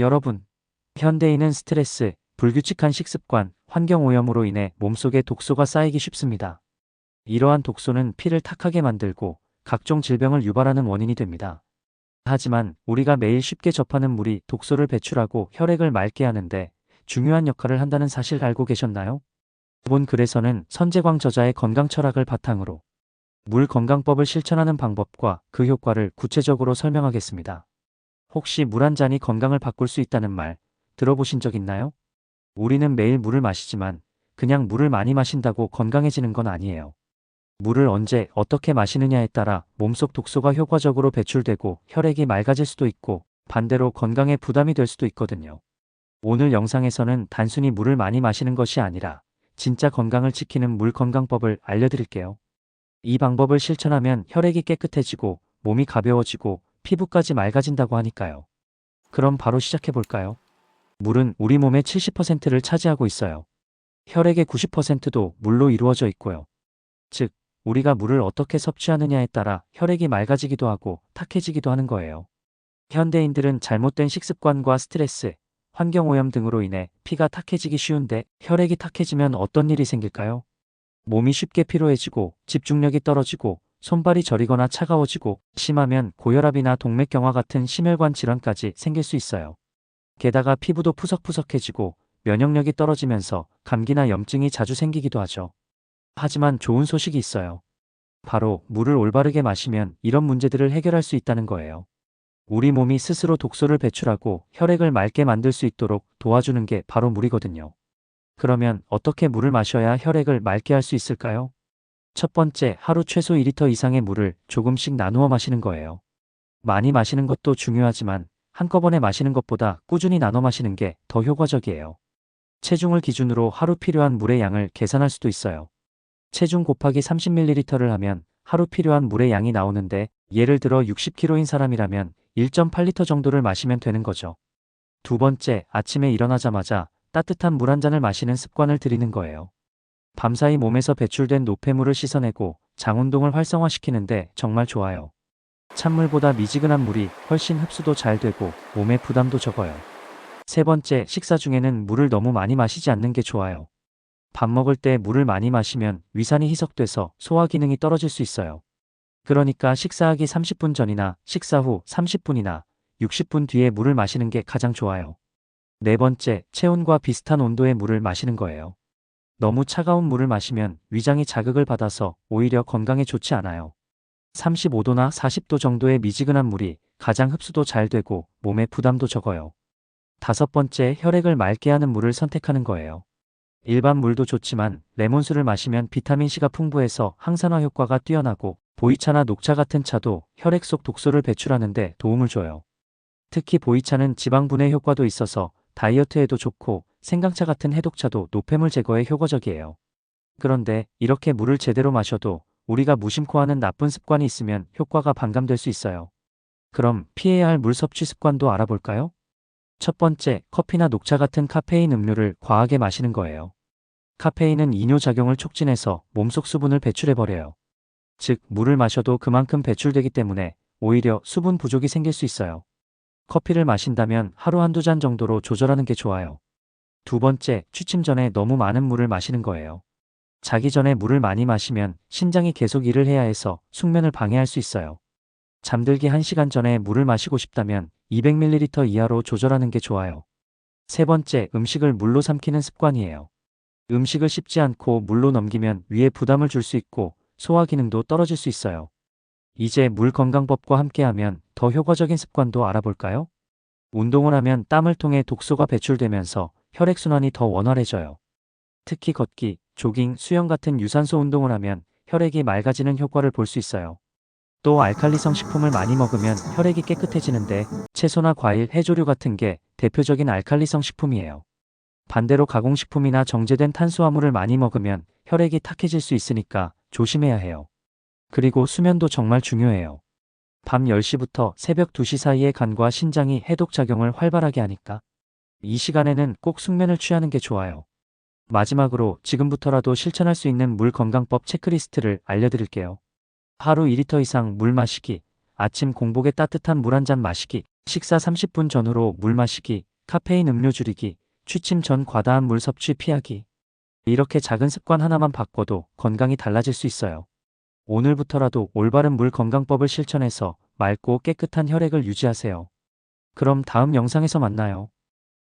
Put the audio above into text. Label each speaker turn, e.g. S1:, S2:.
S1: 여러분, 현대인은 스트레스, 불규칙한 식습관, 환경오염으로 인해 몸속에 독소가 쌓이기 쉽습니다. 이러한 독소는 피를 탁하게 만들고 각종 질병을 유발하는 원인이 됩니다. 하지만 우리가 매일 쉽게 접하는 물이 독소를 배출하고 혈액을 맑게 하는데 중요한 역할을 한다는 사실 알고 계셨나요? 본 글에서는 선재광 저자의 건강 철학을 바탕으로 물 건강법을 실천하는 방법과 그 효과를 구체적으로 설명하겠습니다. 혹시 물 한 잔이 건강을 바꿀 수 있다는 말 들어보신 적 있나요? 우리는 매일 물을 마시지만 그냥 물을 많이 마신다고 건강해지는 건 아니에요. 물을 언제 어떻게 마시느냐에 따라 몸속 독소가 효과적으로 배출되고 혈액이 맑아질 수도 있고 반대로 건강에 부담이 될 수도 있거든요. 오늘 영상에서는 단순히 물을 많이 마시는 것이 아니라 진짜 건강을 지키는 물 건강법을 알려드릴게요. 이 방법을 실천하면 혈액이 깨끗해지고 몸이 가벼워지고 피부까지 맑아진다고 하니까요. 그럼 바로 시작해 볼까요? 물은 우리 몸의 70%를 차지하고 있어요. 혈액의 90%도 물로 이루어져 있고요. 즉, 우리가 물을 어떻게 섭취하느냐에 따라 혈액이 맑아지기도 하고 탁해지기도 하는 거예요. 현대인들은 잘못된 식습관과 스트레스, 환경오염 등으로 인해 피가 탁해지기 쉬운데 혈액이 탁해지면 어떤 일이 생길까요? 몸이 쉽게 피로해지고 집중력이 떨어지고 손발이 저리거나 차가워지고 심하면 고혈압이나 동맥경화 같은 심혈관 질환까지 생길 수 있어요. 게다가 피부도 푸석푸석해지고 면역력이 떨어지면서 감기나 염증이 자주 생기기도 하죠. 하지만 좋은 소식이 있어요. 바로 물을 올바르게 마시면 이런 문제들을 해결할 수 있다는 거예요. 우리 몸이 스스로 독소를 배출하고 혈액을 맑게 만들 수 있도록 도와주는 게 바로 물이거든요. 그러면 어떻게 물을 마셔야 혈액을 맑게 할 수 있을까요? 첫 번째, 하루 최소 2리터 이상의 물을 조금씩 나누어 마시는 거예요. 많이 마시는 것도 중요하지만 한꺼번에 마시는 것보다 꾸준히 나눠 마시는 게 더 효과적이에요. 체중을 기준으로 하루 필요한 물의 양을 계산할 수도 있어요. 체중 곱하기 30ml를 하면 하루 필요한 물의 양이 나오는데 예를 들어 60kg인 사람이라면 1.8리터 정도를 마시면 되는 거죠. 두 번째, 아침에 일어나자마자 따뜻한 물 한 잔을 마시는 습관을 들이는 거예요. 밤사이 몸에서 배출된 노폐물을 씻어내고 장운동을 활성화시키는데 정말 좋아요. 찬물보다 미지근한 물이 훨씬 흡수도 잘 되고 몸에 부담도 적어요. 세 번째, 식사 중에는 물을 너무 많이 마시지 않는 게 좋아요. 밥 먹을 때 물을 많이 마시면 위산이 희석돼서 소화 기능이 떨어질 수 있어요. 그러니까 식사하기 30분 전이나 식사 후 30분이나 60분 뒤에 물을 마시는 게 가장 좋아요. 네 번째, 체온과 비슷한 온도의 물을 마시는 거예요. 너무 차가운 물을 마시면 위장이 자극을 받아서 오히려 건강에 좋지 않아요. 35도나 40도 정도의 미지근한 물이 가장 흡수도 잘 되고 몸에 부담도 적어요. 다섯 번째, 혈액을 맑게 하는 물을 선택하는 거예요. 일반 물도 좋지만 레몬수를 마시면 비타민C가 풍부해서 항산화 효과가 뛰어나고 보이차나 녹차 같은 차도 혈액 속 독소를 배출하는데 도움을 줘요. 특히 보이차는 지방 분해 효과도 있어서 다이어트에도 좋고 생강차 같은 해독차도 노폐물 제거에 효과적이에요. 그런데 이렇게 물을 제대로 마셔도 우리가 무심코 하는 나쁜 습관이 있으면 효과가 반감될 수 있어요. 그럼 피해야 할 물 섭취 습관도 알아볼까요? 첫 번째, 커피나 녹차 같은 카페인 음료를 과하게 마시는 거예요. 카페인은 이뇨 작용을 촉진해서 몸속 수분을 배출해버려요. 즉, 물을 마셔도 그만큼 배출되기 때문에 오히려 수분 부족이 생길 수 있어요. 커피를 마신다면 하루 한두 잔 정도로 조절하는 게 좋아요. 두 번째, 취침 전에 너무 많은 물을 마시는 거예요. 자기 전에 물을 많이 마시면 신장이 계속 일을 해야 해서 숙면을 방해할 수 있어요. 잠들기 1시간 전에 물을 마시고 싶다면 200ml 이하로 조절하는 게 좋아요. 세 번째, 음식을 물로 삼키는 습관이에요. 음식을 씹지 않고 물로 넘기면 위에 부담을 줄 수 있고 소화 기능도 떨어질 수 있어요. 이제 물 건강법과 함께하면 더 효과적인 습관도 알아볼까요? 운동을 하면 땀을 통해 독소가 배출되면서 혈액순환이 더 원활해져요. 특히 걷기, 조깅, 수영 같은 유산소 운동을 하면 혈액이 맑아지는 효과를 볼 수 있어요. 또 알칼리성 식품을 많이 먹으면 혈액이 깨끗해지는데 채소나 과일, 해조류 같은 게 대표적인 알칼리성 식품이에요. 반대로 가공식품이나 정제된 탄수화물을 많이 먹으면 혈액이 탁해질 수 있으니까 조심해야 해요. 그리고 수면도 정말 중요해요. 밤 10시부터 새벽 2시 사이에 간과 신장이 해독작용을 활발하게 하니까 이 시간에는 꼭 숙면을 취하는 게 좋아요. 마지막으로 지금부터라도 실천할 수 있는 물 건강법 체크리스트를 알려드릴게요. 하루 2리터 이상 물 마시기, 아침 공복에 따뜻한 물 한 잔 마시기, 식사 30분 전후로 물 마시기, 카페인 음료 줄이기, 취침 전 과다한 물 섭취 피하기. 이렇게 작은 습관 하나만 바꿔도 건강이 달라질 수 있어요. 오늘부터라도 올바른 물 건강법을 실천해서 맑고 깨끗한 혈액을 유지하세요. 그럼 다음 영상에서 만나요.